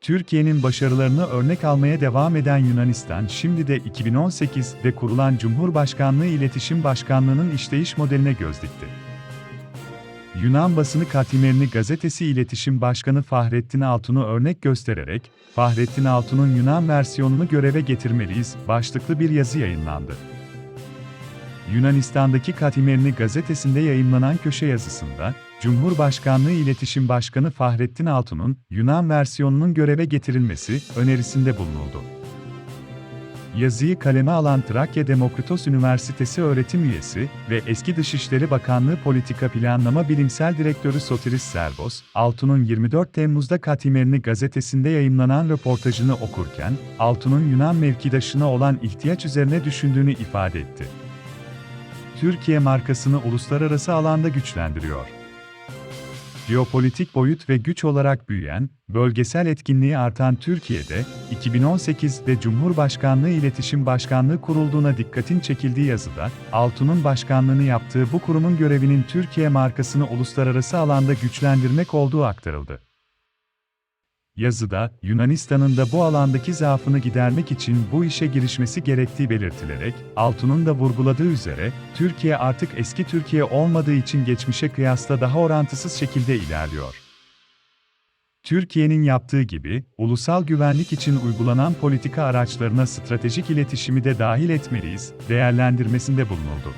Türkiye'nin başarılarını örnek almaya devam eden Yunanistan şimdi de 2018'de kurulan Cumhurbaşkanlığı İletişim Başkanlığı'nın işleyiş modeline göz dikti. Yunan basını Katimerini gazetesi İletişim Başkanı Fahrettin Altun'u örnek göstererek, Fahrettin Altun'un Yunan versiyonunu göreve getirmeliyiz başlıklı bir yazı yayınlandı. Yunanistan'daki Katimerini gazetesinde yayımlanan köşe yazısında, Cumhurbaşkanlığı İletişim Başkanı Fahrettin Altun'un Yunan versiyonunun göreve getirilmesi önerisinde bulunuldu. Yazıyı kaleme alan Trakya Demokritos Üniversitesi öğretim üyesi ve eski Dışişleri Bakanlığı Politika Planlama Bilimsel Direktörü Sotiris Servos, Altun'un 24 Temmuz'da Katimerini gazetesinde yayımlanan röportajını okurken, Altun'un Yunan mevkidaşına olan ihtiyaç üzerine düşündüğünü ifade etti. Türkiye markasını uluslararası alanda güçlendiriyor. Jeopolitik boyut ve güç olarak büyüyen, bölgesel etkinliği artan Türkiye'de, 2018'de Cumhurbaşkanlığı İletişim Başkanlığı kurulduğuna dikkatin çekildiği yazıda, Altun'un başkanlığını yaptığı bu kurumun görevinin Türkiye markasını uluslararası alanda güçlendirmek olduğu aktarıldı. Yazıda, Yunanistan'ın da bu alandaki zaafını gidermek için bu işe girişmesi gerektiği belirtilerek, Altun'un da vurguladığı üzere, Türkiye artık eski Türkiye olmadığı için geçmişe kıyasla daha orantısız şekilde ilerliyor. Türkiye'nin yaptığı gibi, ulusal güvenlik için uygulanan politika araçlarına stratejik iletişimi de dahil etmeliyiz, değerlendirmesinde bulunuldu.